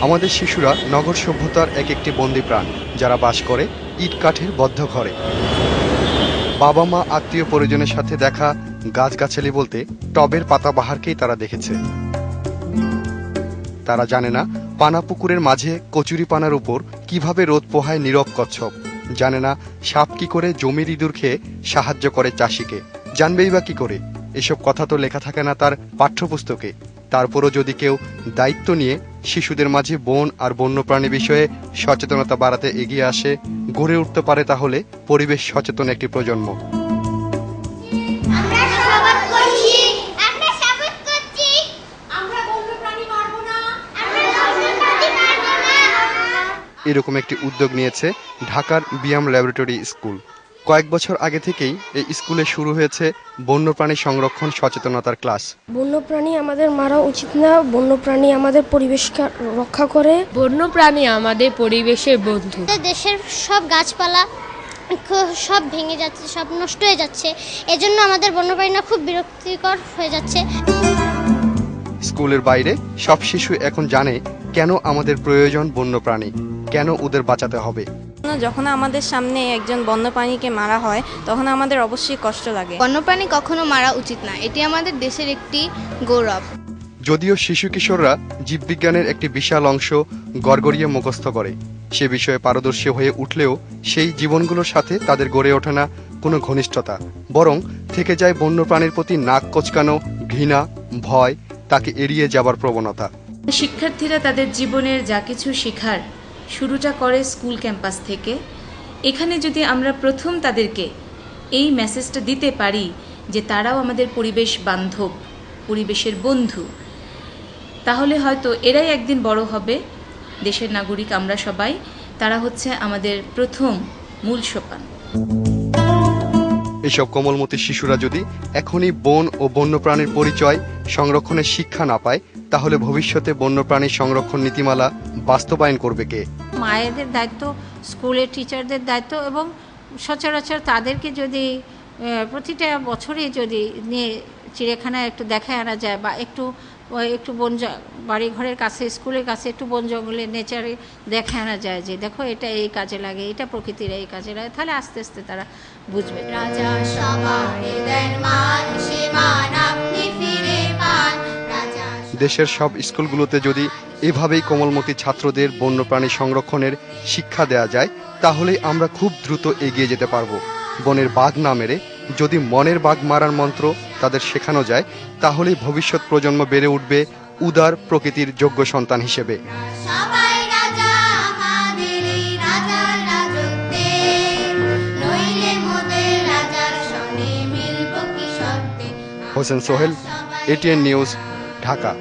আমাদের শিশুরা নগর সভ্যতার এক একটি বন্দি প্রাণ, যারা বাস করে ইট কাঠের বদ্ধ ঘরে। বাবা মা, আত্মীয় পরিজনের সাথে দেখা, গাছগাছালি বলতে টবের পাতাবাহারকেই তারা দেখেছে। তারা জানে না পানা পুকুরের মাঝে কচুরি পানার উপর কীভাবে রোদ পোহায় নীরব কচ্ছপ। জানে না সাপ কি করে জমির ইঁদুর খেয়ে সাহায্য করে চাষিকে। জানবেই বা কি করে। এসব কথা তো লেখা থাকে না তার পাঠ্যপুস্তকে। তারপরও যদি কেউ দায়িত্ব নিয়ে শিশুদের মাঝে বন আর বন্যপ্রাণী বিষয়ে সচেতনতা বাড়াতে এগিয়ে আসে গড়ে উঠতে পারে তাহলে পরিবেশ সচেতন একটি প্রজন্ম। এরকম একটি উদ্যোগ নিয়েছে ঢাকার বিয়াম ল্যাবরেটরি স্কুল। কয়েক বছর আগে থেকেই এই স্কুলে শুরু হয়েছে বন্যপ্রাণী সংরক্ষণ সচেতনতার ক্লাস। বন্যপ্রাণী আমাদের মারা উচিত না বন্যপ্রাণী আমাদের পরিবেশকে রক্ষা করে। বন্যপ্রাণী আমাদের পরিবেশের বন্ধু। দেশের সব গাছপালা সব ভেঙে যাচ্ছে সব নষ্ট হয়ে যাচ্ছে। এজন্য আমাদের বন্যপ্রাণীরা খুব বিরক্তিকর হয়ে যাচ্ছে। স্কুলের বাইরে সব শিশু এখন জানে কেন আমাদের প্রয়োজন বন্যপ্রাণী কেন ওদের বাঁচাতে হবে। যখন আমাদের সামনে একজন বন্যপ্রাণীকে মারা হয় তখন আমাদের অবশ্যই কষ্ট লাগে। বন্যপ্রাণী কখনো মারা উচিত না। এটি আমাদের দেশের একটি গৌরব। যদিও শিশু কিশোররা জীববিজ্ঞানের একটি বিশাল অংশ গড়গড়িয়ে মুখস্থ করে সে বিষয়ে পারদর্শী হয়ে উঠলেও সেই জীবনগুলোর সাথে তাদের গড়ে ওঠে না কোনো ঘনিষ্ঠতা বরং থেকে যায় বন্যপ্রাণীর প্রতি নাক কোচকানো ঘৃণা ভয় তাকে এড়িয়ে যাবার প্রবণতা। শিক্ষার্থীরা তাদের জীবনের যা কিছু শেখার শুরুটা করে স্কুল ক্যাম্পাস থেকে। এখানে যদি আমরা প্রথম তাদেরকে এই মেসেজটা দিতে পারি যে তারাও আমাদের পরিবেশ বান্ধব, পরিবেশের বন্ধু, তাহলে হয়তো এরাই একদিন বড় হবে। দেশের নাগরিক আমরা সবাই, তারা হচ্ছে আমাদের প্রথম মূল সোপান। এসব কোমলমতি শিশুরা যদি এখনই বন ও বন্যপ্রাণীর পরিচয় সংরক্ষণের শিক্ষা না পায়, তাহলে ভবিষ্যতে বন্যপ্রাণী সংরক্ষণ নীতিমালা বাস্তবায়ন করবে কে? মায়েদের দায়িত্ব, স্কুলের টিচারদের দায়িত্ব এবং সচরাচর তাদেরকে যদি প্রতিটা বছরে যদি নিয়ে চিড়িয়াখানায় একটু দেখায় আনা যায় বা একটু একটু বন বাড়ি ঘরের কাছে, স্কুলের কাছে একটু বন জঙ্গলের নেচারে দেখে আনা যায় যে, দেখো, এটা এই কাজে লাগে, এটা প্রকৃতির এই কাজে লাগে। তাহলে আস্তে আস্তে তারা বুঝবে। রাজা দেশের সব স্কুলগুলোতে যদি এভাবেই কোমলমতি ছাত্রদের বন্যপ্রাণী সংরক্ষণের শিক্ষা দেয়া যায় তাহলেই আমরা খুব দ্রুত এগিয়ে যেতে পারব। বনের বাঘ না মেরে যদি মনের বাঘ মারার মন্ত্র তাদের শেখানো যায় তাহলেই ভবিষ্যৎ প্রজন্ম বেড়ে উঠবে উদার প্রকৃতির যোগ্য সন্তান হিসেবে। Hossain Sohel ATN news Dhaka.